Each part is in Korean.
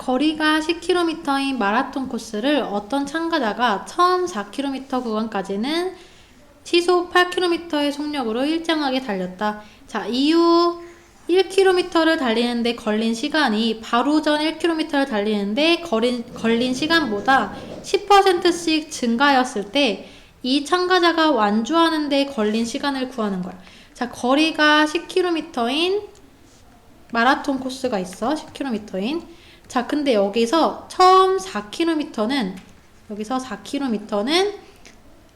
거리가 10km인 마라톤 코스를 어떤 참가자가 처음 4km 구간까지는 시속 8km의 속력으로 일정하게 달렸다. 자, 이후 1km를 달리는데 걸린 시간이 바로 전 1km를 달리는데 걸린, 걸린 시간보다 10%씩 증가하였을 때 이 참가자가 완주하는데 걸린 시간을 구하는 거야. 자, 거리가 10km인 마라톤 코스가 있어. 10km인. 자, 근데 여기서 처음 4km는 여기서 4km는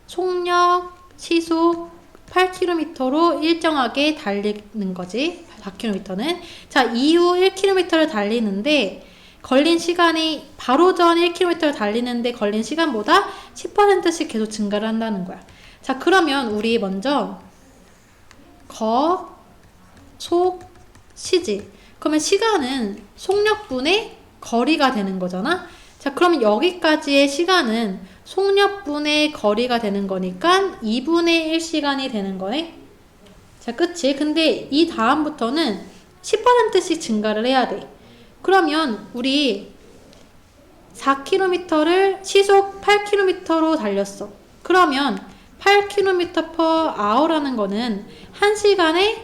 속력, 시속 8km로 일정하게 달리는 거지. 4km는. 자, 이후 1km를 달리는데 걸린 시간이 바로 전 1km를 달리는데 걸린 시간보다 10%씩 계속 증가를 한다는 거야. 자, 그러면 우리 먼저 거, 속, 시지. 그러면 시간은 속력분의 거리가 되는 거잖아. 자, 그러면 여기까지의 시간은 속력분의 거리가 되는 거니까 2분의 1 시간이 되는 거네. 자, 그치? 근데 이 다음부터는 10%씩 증가를 해야 돼. 그러면 우리 4km를 시속 8km로 달렸어. 그러면 8km per hour라는 거는 1시간에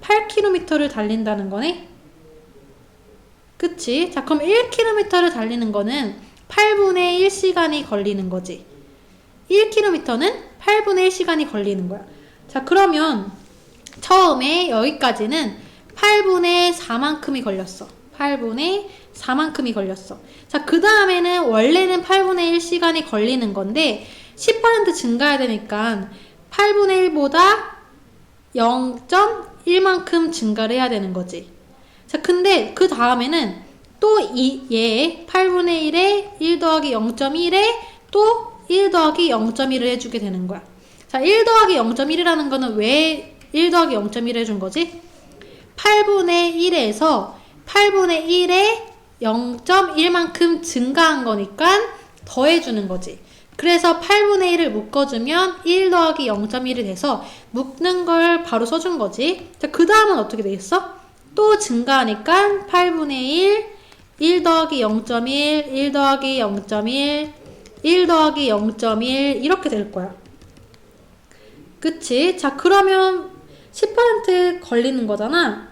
8km를 달린다는 거네. 그치? 자, 그럼 1km를 달리는 거는 8분의 1시간이 걸리는 거지. 1km는 8분의 1시간이 걸리는 거야. 자, 그러면 처음에 여기까지는 8분의 4만큼이 걸렸어. 8분의 4만큼이 걸렸어. 자, 그 다음에는 원래는 8분의 1시간이 걸리는 건데 10% 증가해야 되니까 8분의 1보다 0.1만큼 증가를 해야 되는 거지. 자, 근데 그 다음에는 또 이, 얘 8분의 1에 1 더하기 0.1에 또 1 더하기 0.1을 해주게 되는 거야. 자, 1 더하기 0.1이라는 거는 왜 1 더하기 0.1을 해준 거지? 8분의 1에서 8분의 1에 0.1만큼 증가한 거니까 더해주는 거지. 그래서 8분의 1을 묶어주면 1 더하기 0.1이 돼서 묶는 걸 바로 써준 거지. 자, 그 다음은 어떻게 되겠어? 또 증가하니까 8분의 1, 1 더하기 0.1, 1 더하기 0.1, 1 더하기 0.1 이렇게 될 거야. 그치? 자, 그러면 10% 걸리는 거잖아.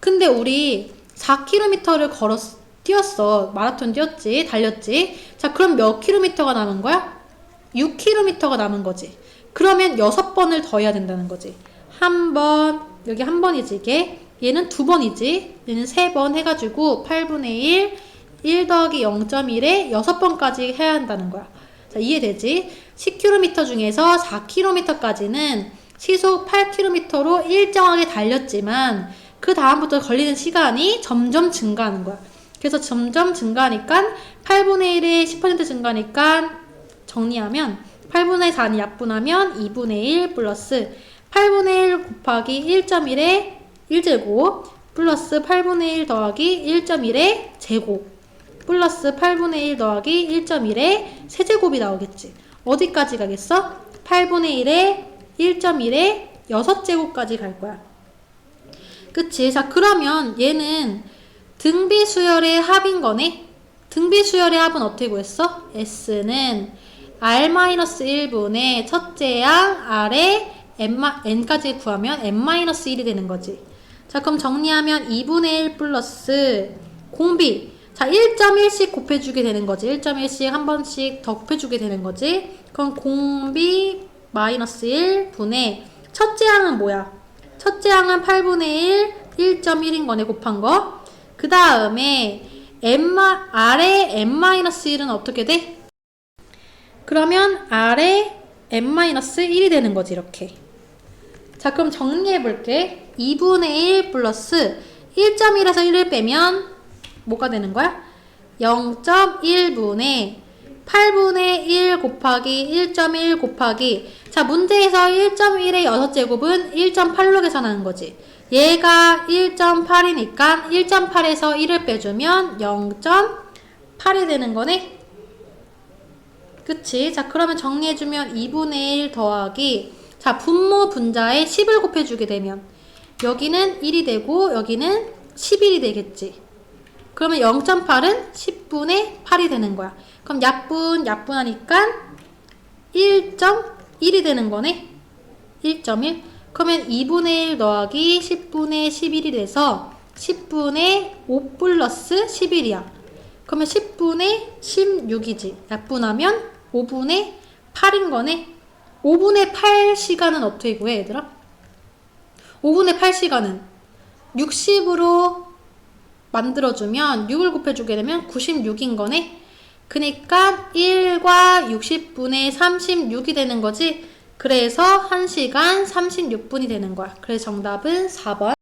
근데 우리 4km를 걸었, 뛰었어. 마라톤 뛰었지. 달렸지. 자, 그럼 몇 킬로미터가 남은 거야? 6km가 남은 거지. 그러면 6번을 더 해야 된다는 거지. 한 번, 여기 한 번이지, 이게. 얘는 두 번이지. 얘는 세 번 해가지고 8분의 1, 1 더하기 0.1에 6번까지 해야 한다는 거야. 자, 이해되지? 10km 중에서 4km까지는 시속 8km로 일정하게 달렸지만 그 다음부터 걸리는 시간이 점점 증가하는 거야. 그래서 점점 증가하니까 8분의 1에 10% 증가하니까 정리하면 8분의 4는 약분하면 2분의 1 플러스 8분의 1 곱하기 1.1에 1제곱 플러스 8분의 1 더하기 1.1의 제곱 플러스 8분의 1 더하기 1.1의 세제곱이 나오겠지. 어디까지 가겠어? 8분의 1에 1.1의 6제곱까지 갈 거야. 그치? 자, 그러면 얘는 등비 수열의 합인 거네? 등비 수열의 합은 어떻게 구했어? S는 R-1분의 첫째 양 R에 N까지 구하면 N-1이 되는 거지. 자, 그럼 정리하면 2분의 1 플러스 공비. 자, 1.1씩 곱해주게 되는 거지. 1.1씩 한 번씩 더 곱해주게 되는 거지. 그럼 공비 마이너스 1분의 첫째 항은 뭐야? 첫째 항은 8분의 1, 1.1인 거네, 곱한 거. 그 다음에 M, R의 M-1은 어떻게 돼? 그러면 R의 M-1이 되는 거지, 이렇게. 자, 그럼 정리해 볼게. 2분의 1 플러스 1.1에서 1을 빼면 뭐가 되는 거야? 0.1분의 8분의 1 곱하기 1.1 곱하기 자 문제에서 1.1의 6제곱은 1.8로 계산하는 거지 얘가 1.8이니까 1.8에서 1을 빼주면 0.8이 되는 거네 그치? 자 그러면 정리해주면 2분의 1 더하기 자 분모 분자에 10을 곱해주게 되면 여기는 1이 되고 여기는 11이 되겠지 그러면 0.8은 10분의 8이 되는 거야. 그럼 약분, 약분하니까 1.1이 되는 거네. 1.1. 그러면 2분의 1 더하기 10분의 11이 돼서 10분의 5 플러스 11이야. 그러면 10분의 16이지. 약분하면 5분의 8인 거네. 5분의 8 시간은 어떻게 구해, 얘들아? 5분의 8 시간은 60으로 만들어주면 6을 곱해주게 되면 96인 거네. 그니까 1과 60분의 36이 되는 거지. 그래서 1시간 36분이 되는 거야. 그래서 정답은 4번.